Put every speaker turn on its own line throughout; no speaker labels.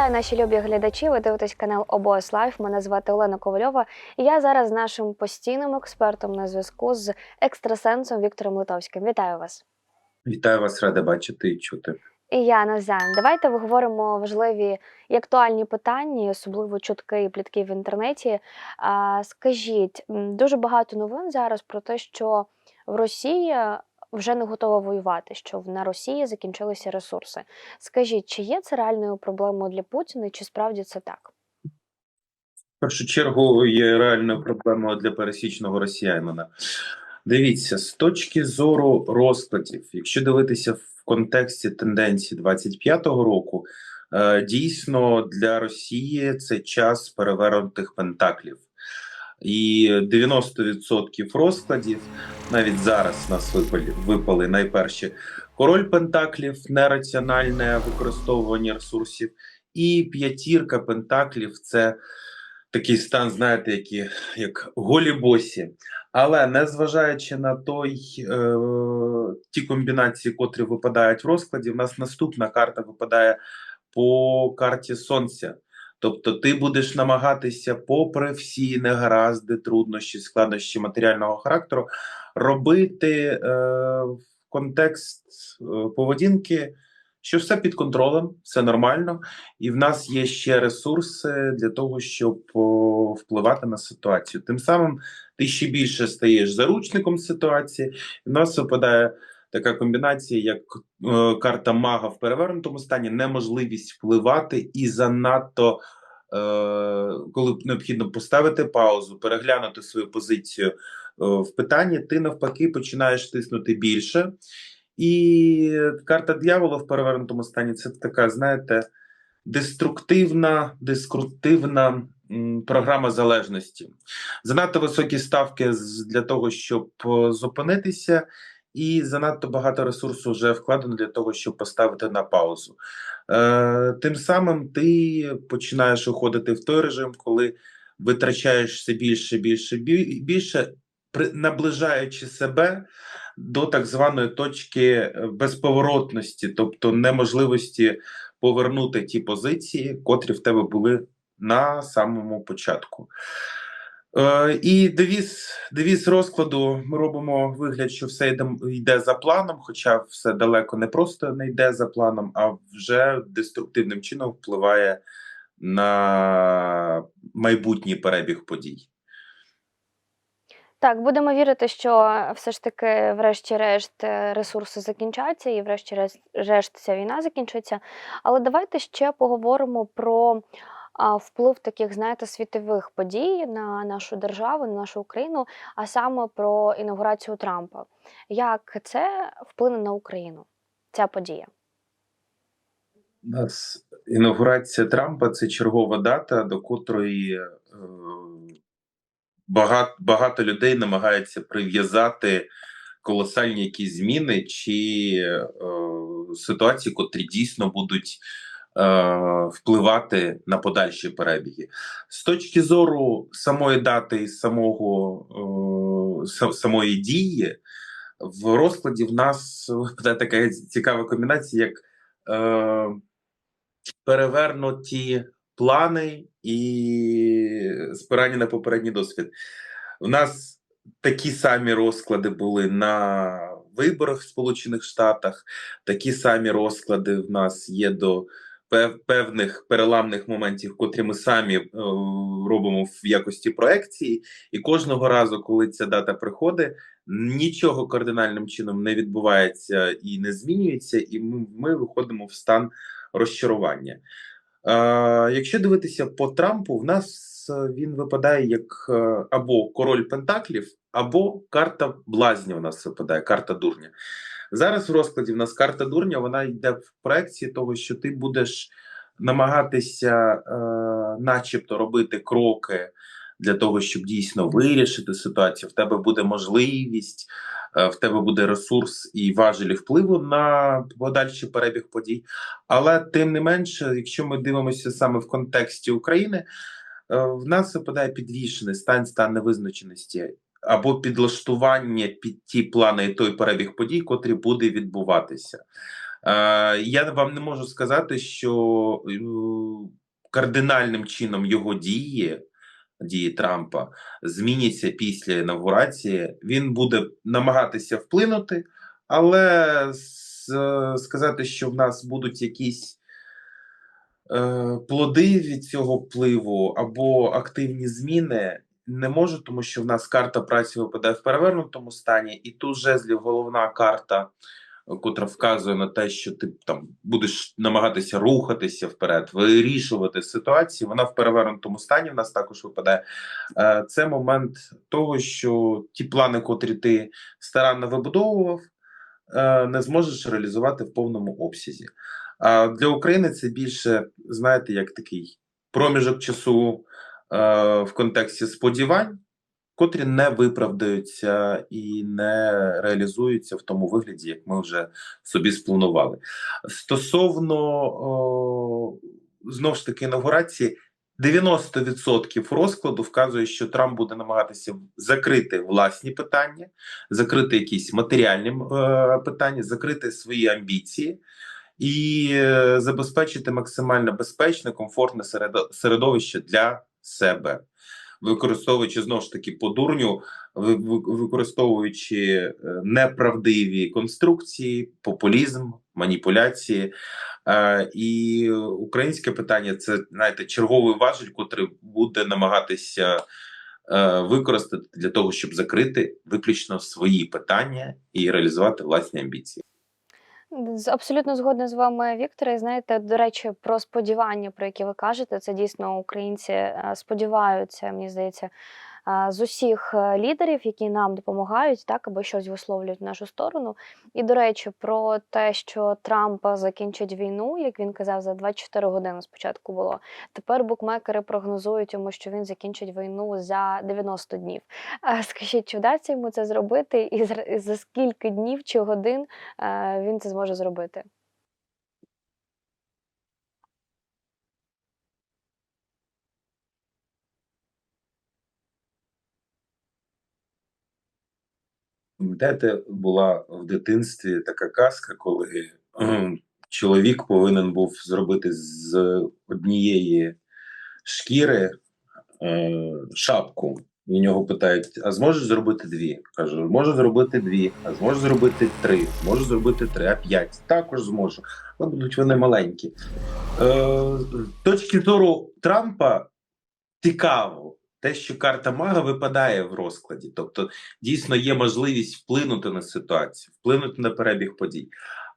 Вітаю наші любі глядачі. Ви дивитесь канал ОБОС Лайф. Мене звати Олена Ковальова. І я зараз з нашим постійним експертом на зв'язку з екстрасенсом Віктором Литовським. Вітаю вас.
Вітаю вас, рада бачити і чути.
І я Назан. Давайте обговоримо важливі і актуальні питання, особливо чутки і плітки в інтернеті. А, скажіть, дуже багато новин зараз про те, що в Росії вже не готова воювати, що на Росії закінчилися ресурси. Скажіть, чи є це реальною проблемою для Путіна, чи справді це так?
В першу чергу є реальною проблемою для пересічного росіянина. Дивіться, з точки зору розкладів, якщо дивитися в контексті тенденцій 25-го року, е, дійсно для Росії це час перевернутих пентаклів. І 90% розкладів навіть зараз нас випали, випали найперші король пентаклів, нераціональне використовування ресурсів, і п'ятірка пентаклів це такий стан, знаєте, які, як голі босі. Але незважаючи на той, е, ті комбінації, котрі випадають в розкладі, в нас наступна карта випадає по карті Сонця. Тобто ти будеш намагатися, попри всі негаразди, труднощі, складнощі матеріального характеру, робити е, контекст е, поведінки, що все під контролем, все нормально, і в нас є ще ресурси для того, щоб о, впливати на ситуацію. Тим самим ти ще більше стаєш заручником ситуації. І в нас випадає така комбінація, як е, карта мага в перевернутому стані, неможливість впливати і занадто. е, Коли необхідно поставити паузу, переглянути свою позицію е, в питанні, ти навпаки починаєш тиснути більше. І карта дьявола в перевернутому стані це така, знаєте, деструктивна, деструктивна програма залежності. Занадто високі ставки для того, щоб е, зупинитися, і занадто багато ресурсу вже вкладено для того, щоб поставити на паузу. Е, тим самим ти починаєш уходити в той режим, коли витрачаєш все більше, більше, більше, наближаючи себе до так званої точки е, безповоротності, тобто неможливості повернути ті позиції, котрі в тебе були на самому початку. Е, і девіз, девіз розкладу ми робимо вигляд, що все йде, йде за планом, хоча все далеко не просто не йде за планом, а вже деструктивним чином впливає на майбутній перебіг подій.
Так, будемо вірити, що все ж таки, врешті-решт, е, ресурси закінчаться і, врешті-решт, ця війна закінчиться. Але давайте ще поговоримо про вплив таких, знаєте, світових подій на нашу державу, на нашу Україну, а саме про інаугурацію Трампа. Як це вплине на Україну? Ця подія?
Нас інаугурація Трампа це чергова дата, до котрої е, багато, багато людей намагаються прив'язати колосальні якісь зміни чи е, ситуації, котрі дійсно будуть впливати на подальші перебіги. З точки зору самої дати і самого е, самої дії, в розкладі в нас випадає така цікава комбінація, як е, перевернуті плани і спирання на попередній досвід. У нас такі самі розклади були на виборах в Сполучених Штатах, такі самі розклади в нас є до певних переламних моментів, котрі ми самі е, робимо в якості проекції. І кожного разу, коли ця дата приходить, нічого кардинальним чином не відбувається і не змінюється, і ми, виходимо в стан розчарування. Е, якщо дивитися по Трампу, в нас е, він випадає як або король Пентаклів, або карта блазня. У нас випадає карта дурня. Зараз в розкладі в нас карта дурня, вона йде в проекції того, що ти будеш намагатися, е, начебто, робити кроки для того, щоб дійсно вирішити ситуацію. В тебе буде можливість, е, в тебе буде ресурс і важелі впливу на подальший перебіг подій. Але тим не менше, якщо ми дивимося саме в контексті України, е, в нас випадає підвішений стан, стан невизначеності або підлаштування під ті плани і той перебіг подій, котрі буде відбуватися. Е, я вам не можу сказати, що е, кардинальним чином його дії, дії Трампа, зміняться після інавгурації. Він буде намагатися вплинути, але сказати, що в нас будуть якісь е, плоди від цього впливу або активні зміни. Не можу, тому що в нас карта праці випадає в перевернутому стані, і тут жезлів головна карта, е, котра вказує на те, що ти там будеш намагатися рухатися вперед, вирішувати ситуації. Вона в перевернутому стані в нас також випадає. Е, Це момент того, що ті плани, котрі ти старанно вибудовував, е, не зможеш реалізувати в повному обсязі. А для України це більше, знаєте, як такий проміжок часу в контексті сподівань, котрі не виправдаються і не реалізуються в тому вигляді, як ми вже собі спланували. Стосовно знову ж таки інаугурації, 90% розкладу вказує, що Трамп буде намагатися закрити власні питання, закрити якісь матеріальні е, питання, закрити свої амбіції і е, забезпечити максимально безпечне, комфортне середовище для себе, використовуючи знову ж таки по дурню, ви- ви- використовуючи е, неправдиві конструкції, популізм, маніпуляції. Е, І українське питання це знаєте черговий важіль, котрий буде намагатися е, використати для того, щоб закрити виключно свої питання і реалізувати власні амбіції.
Абсолютно згодна з вами, Вікторе. І знаєте, до речі, про сподівання, про які ви кажете, це дійсно українці е, сподіваються, мені здається, з усіх е, лідерів, які нам допомагають, так або щось висловлюють в нашу сторону. І до речі, про те, що Трамп закінчить війну, як він казав, за 24 години спочатку було. Тепер букмекери прогнозують йому, що він закінчить війну за 90 днів. Скажіть, чи вдасться йому це зробити, і за скільки днів чи годин е, він це зможе зробити?
Пам'ятаєте, була в дитинстві така казка, коли чоловік повинен був зробити з однієї шкіри е, шапку. І нього питають: а зможеш зробити дві? Каже, можу зробити дві, а зможу зробити три, можу зробити три, а п'ять. Також зможу. Але будуть вони маленькі. Е, з точки зору Трампа цікаво. Те, що карта мага випадає в розкладі, тобто дійсно є можливість вплинути на ситуацію, вплинути на перебіг подій.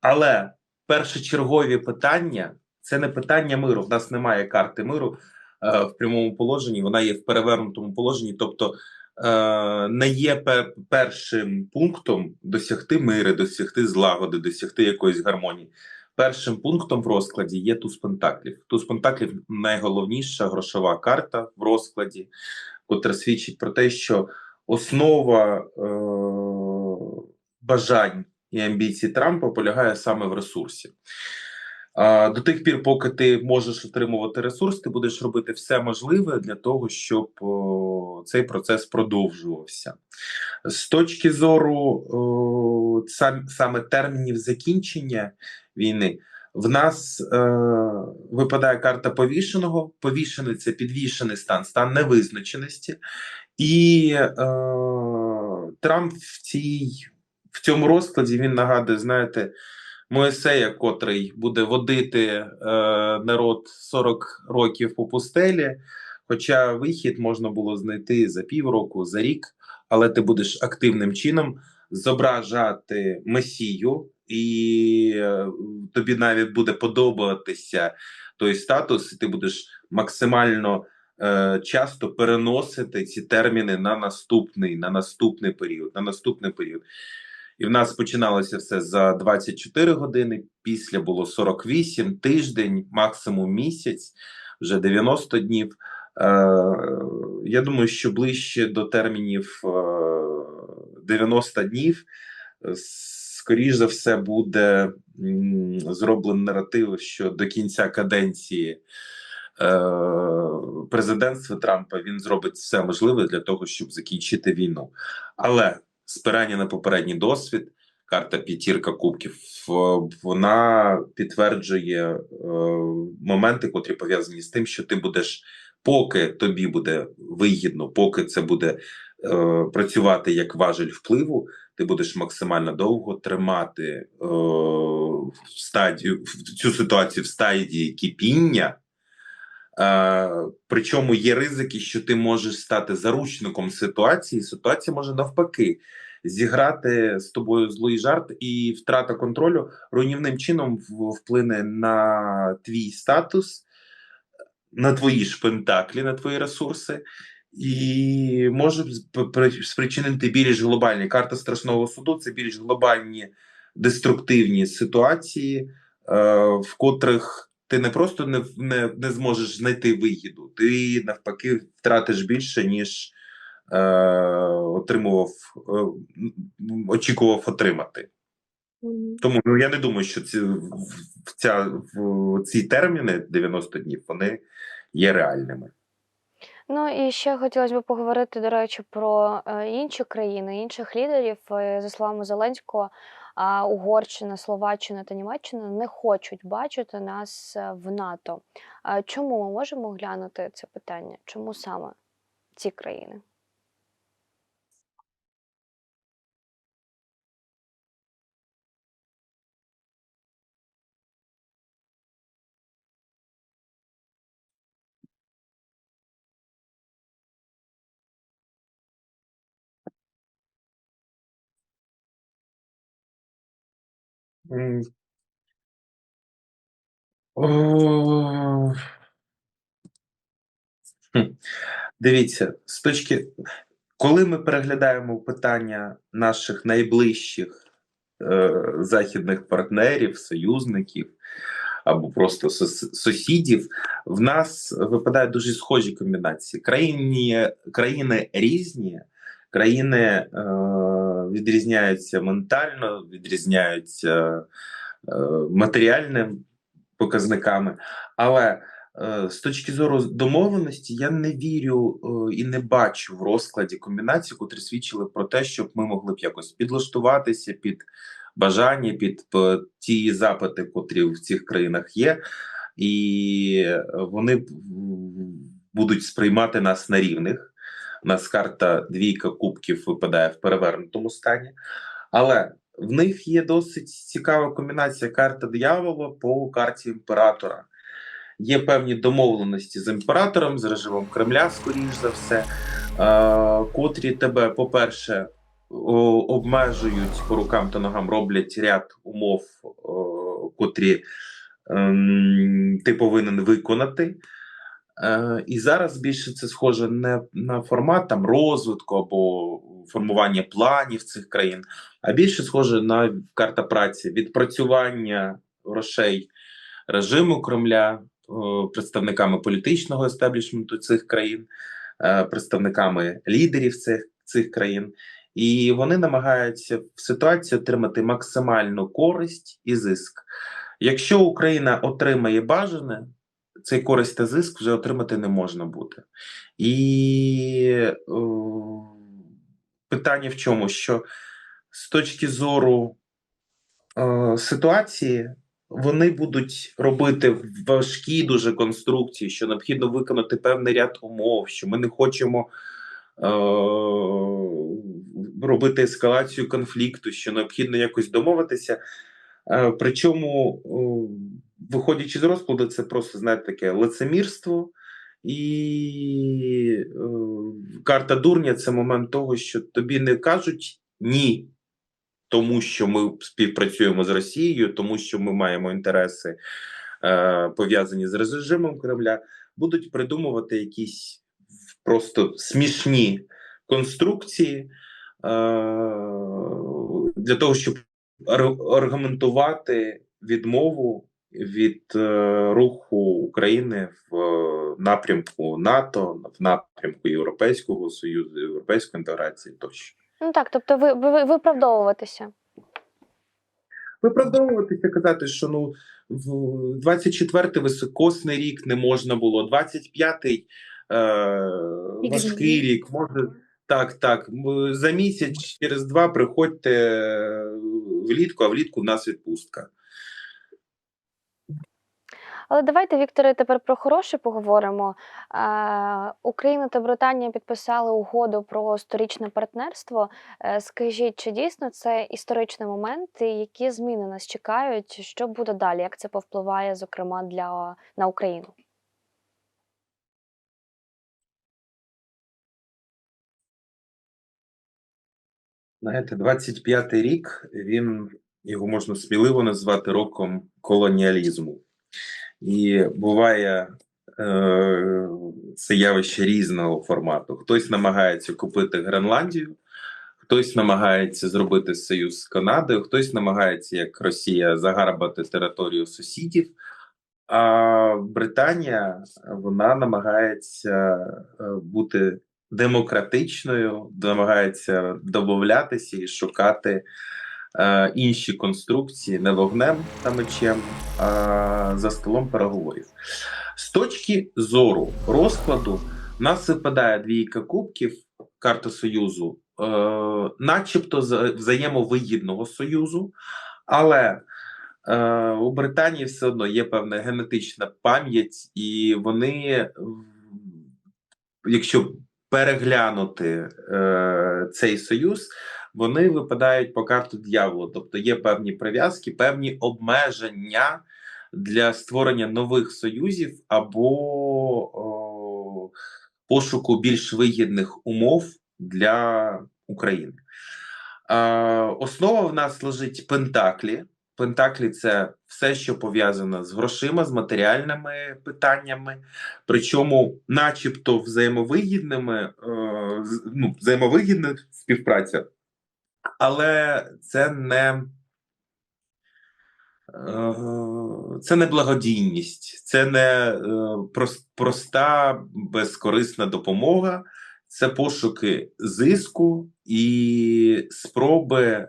Але першочергові питання це не питання миру. В нас немає карти миру е, в прямому положенні, вона є в перевернутому положенні, тобто е, не є пе- першим пунктом досягти миру, досягти злагоди, досягти якоїсь гармонії. Першим пунктом в розкладі є туз пентаклів. Туз пентаклів найголовніша грошова карта в розкладі, котра свідчить про те, що основа е, бажань і амбіцій Трампа полягає саме в ресурсі. А, до тих пір, поки ти можеш отримувати ресурс, ти будеш робити все можливе для того, щоб о, цей процес продовжувався. З точки зору о, сам, саме термінів закінчення війни, в нас е, випадає карта повішеного. Повішений це підвішений стан, стан невизначеності, і е, Трамп в цій в цьому розкладі він нагадує, знаєте, Моїсея, котрий буде водити е, народ 40 років по пустелі. Хоча вихід можна було знайти за півроку, за рік, але ти будеш активним чином зображати месію, і е, тобі навіть буде подобатися той статус, і ти будеш максимально е, часто переносити ці терміни на наступний, на наступний період, на наступний період. І в нас починалося все за 24 години. Після було 48 тиждень, максимум місяць, вже 90 днів. Е, я думаю, що ближче до термінів е, 90 днів, е, скоріш за все, буде м, зроблений наратив, що до кінця каденції е, президентства Трампа він зробить все можливе для того, щоб закінчити війну. Але спирання на попередній досвід, карта п'ятірка кубків, вона підтверджує е, моменти, котрі пов'язані з тим, що ти будеш, поки тобі буде вигідно, поки це буде е, працювати як важель впливу, ти будеш максимально довго тримати е, в стадію в цю ситуацію в стадії кипіння. Е, причому є ризики, що ти можеш стати заручником ситуації. Ситуація може навпаки зіграти з тобою злий жарт, і втрата контролю руйнівним чином вплине на твій статус, на твої ж пентаклі, на твої ресурси, і може сп- спричинити більш глобальні карта страшного суду. Це більш глобальні деструктивні ситуації, е, в котрих ти не просто не, не, не зможеш знайти вигіду, ти навпаки втратиш більше, ніж е, отримував, е, очікував отримати. Тому ну, я не думаю, що ці, в- ця, в, ці терміни 90 днів вони є реальними.
Ну і ще хотілося б поговорити, до речі, про е, інші країни, інших лідерів. Е, За словами Зеленського, Угорщина, Словаччина та Німеччина не хочуть бачити нас е, в НАТО. Чому ми можемо глянути це питання? Чому саме ці країни?
Дивіться, з точки, коли ми переглядаємо питання наших найближчих е, західних партнерів, союзників або просто сусідів, в нас випадають дуже схожі комбінації. Країні, країни різні, країни е, відрізняються ментально, відрізняються е, матеріальними показниками, але е, з точки зору домовленості я не вірю і не бачу в розкладі комбінацій, котрі свідчили про те, щоб ми могли б якось підлаштуватися під бажання, під ті запити, котрі в цих країнах є, і вони будуть сприймати нас на рівних. У нас карта двійка кубків випадає в перевернутому стані, але в них є досить цікава комбінація карта диявола по карті імператора. Є певні домовленості з імператором, з режимом Кремля, скоріш за все, е, котрі тебе, по-перше, обмежують по рукам та ногам, роблять ряд умов, котрі ем, ти повинен виконати. Е, і зараз більше це схоже не на формат там розвитку або формування планів цих країн, а більше схоже на карта праці, відпрацювання грошей режиму Кремля, е, представниками політичного естеблішменту цих країн, е, представниками лідерів цих, цих країн. І вони намагаються в ситуації отримати максимальну користь і зиск. Якщо Україна отримає бажане, цей користь та зиск вже отримати не можна буде. І е, питання в чому? Що з точки зору е, ситуації вони будуть робити важкі дуже конструкції, що необхідно виконати певний ряд умов, що ми не хочемо е, робити ескалацію конфлікту, що необхідно якось домовитися. Е, причому, е, виходячи з розкладу, це просто знаєте таке лицемірство. І е, карта дурня це момент того, що тобі не кажуть ні, тому що ми співпрацюємо з Росією, тому що ми маємо інтереси е, пов'язані з режимом Кремля, будуть придумувати якісь просто смішні конструкції е, для того, щоб аргументувати відмову від е, руху України в е, напрямку НАТО, в напрямку Європейського Союзу, європейської інтеграції тощо.
Ну так, тобто ви, ви виправдовуватися.
Виправдовуватися, казати, що ну в 24-й високосний рік не можна було, 25-й е, важкий рік, може Так, так. За місяць через два приходьте е, влітку, а влітку в нас відпустка.
Але давайте, Вікторе, тепер про хороше поговоримо. Е, Україна та Британія підписали угоду про сторічне партнерство. Е, Скажіть, чи дійсно це історичний момент, і які зміни нас чекають? Що буде далі? Як це повпливає, зокрема, для на Україну?
Знаєте, 25-й рік, він його можна сміливо назвати роком колоніалізму. І буває е, це явище різного формату. Хтось намагається купити Гренландію, хтось намагається зробити союз з Канадою, хтось намагається, як Росія, загарбати територію сусідів. А Британія вона намагається е, бути демократичною, намагається домовлятися і шукати е, інші конструкції не вогнем та мечем, а за столом переговорів. З точки зору розкладу, нас випадає двійка кубків, карта Союзу, е, начебто за- взаємовигідного союзу, але е, у Британії все одно є певна генетична пам'ять, і вони, якщо переглянути е, цей союз, вони випадають по карту дьявола. Тобто є певні прив'язки, певні обмеження для створення нових союзів або о, пошуку більш вигідних умов для України. Е, основа в нас лежить Пентаклі. Пентаклі це все, що пов'язано з грошима, з матеріальними питаннями, причому, начебто, взаємовигідними, е, ну, взаємовигідна співпраця, але це не. е, Це не благодійність, це не е, проста безкорисна допомога, це пошуки зиску і спроби е,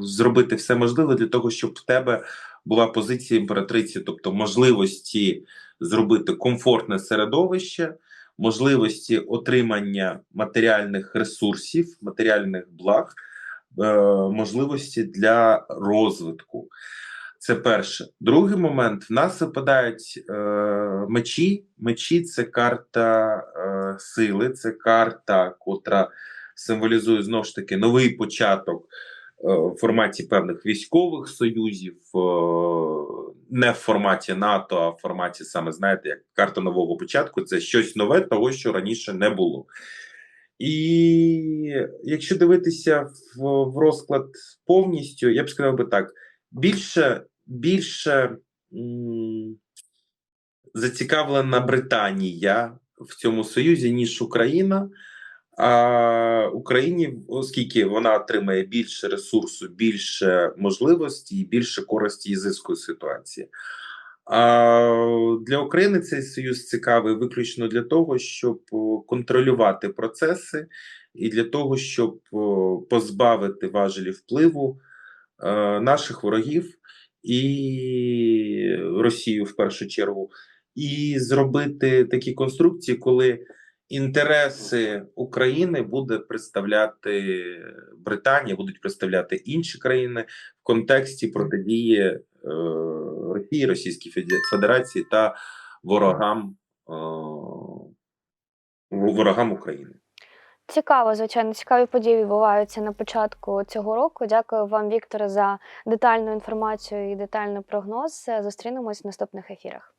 зробити все можливе для того, щоб в тебе була позиція імператриці, тобто можливості зробити комфортне середовище, можливості отримання матеріальних ресурсів, матеріальних благ, можливості для розвитку. Це перше. Другий момент: в нас випадають е, мечі. Мечі це карта е, сили, це карта, котра символізує знову ж таки новий початок е, в форматі певних військових союзів, е, не в форматі НАТО, а в форматі саме знаєте, як карта нового початку. Це щось нове, того, що раніше не було. І якщо дивитися в, в розклад повністю, я б сказав би так: більше, більше зацікавлена Британія в цьому союзі, ніж Україна. А Україні, оскільки вона отримає більше ресурсу, більше можливості і більше користі і зиску ситуації. Для України цей союз цікавий виключно для того, щоб контролювати процеси, і для того, щоб позбавити важелі впливу е, наших ворогів і Росію в першу чергу, і зробити такі конструкції, коли інтереси України буде представляти Британія, будуть представляти інші країни в контексті протидії Росії, Російській Федерації та ворогам, е, ворогам України.
Цікаво, звичайно, цікаві події відбуваються на початку цього року. Дякую вам, Віктор, за детальну інформацію і детальний прогноз. Зустрінемось в наступних ефірах.